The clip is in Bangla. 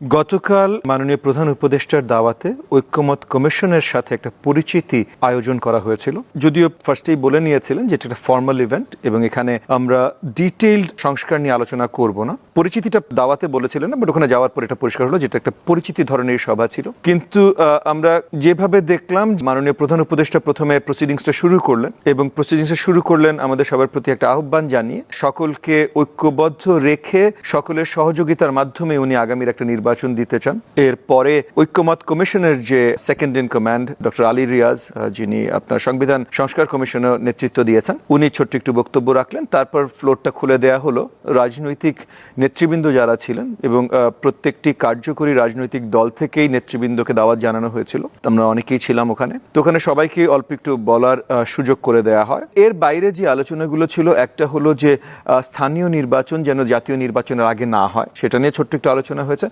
গতকাল মাননীয় প্রধান উপদেষ্টার দাওয়াতে ঐক্যমত কমিশনের সাথে একটা পরিচিতি আয়োজন করা হয়েছিল। যদিও ফার্স্টেই বলে নিয়েছিলেন যে এটা একটা ফর্মাল ইভেন্ট এবং এখানে আমরা ডিটেইলড সংস্কার নিয়ে আলোচনা করব না। পরিচিতিটা দাওয়াতে বলেছিলেন না, বাট ওখানে যাওয়ার পর এটা পরিষ্কার হলো যেটা একটা পরিচিতি ধরনের সভা ছিল। কিন্তু আমরা যেভাবে দেখলাম, মাননীয় প্রধান উপদেষ্টা প্রথমে প্রসিডিংসটা শুরু করলেন এবং প্রসিডিংসটা শুরু করলেন আমাদের সবার প্রতি একটা আহ্বান জানিয়ে, সকলকে ঐক্যবদ্ধ রেখে সকলের সহযোগিতার মাধ্যমে উনি আগামীর একটা নির্বাচন দিতে চান। এরপরে ঐক্যমত কমিশনের যে second in command doctor Ali Riaz যিনি আপনার সংবিধান সংস্কার কমিশনের নেতৃত্ব দিয়েছেন, উনি ছোট্ট একটু বক্তব্য রাখলেন। তারপর ফ্লোরটা খুলে দেয়া হলো। রাজনৈতিক নেতৃবৃন্দ যারা ছিলেন এবং প্রত্যেকটি কার্যকরী রাজনৈতিক দল থেকেই নেতৃবৃন্দকে দাওয়াত জানানো হয়েছিল। আমরা অনেকেই ছিলাম ওখানে। তো ওখানে সবাইকে অল্প একটু বলার সুযোগ করে দেয়া হয়। এর বাইরে যে আলোচনাগুলো ছিল, একটা হলো যে স্থানীয় নির্বাচন যেন জাতীয় নির্বাচনের আগে না হয়, সেটা নিয়ে ছোট্ট একটু আলোচনা হয়েছে।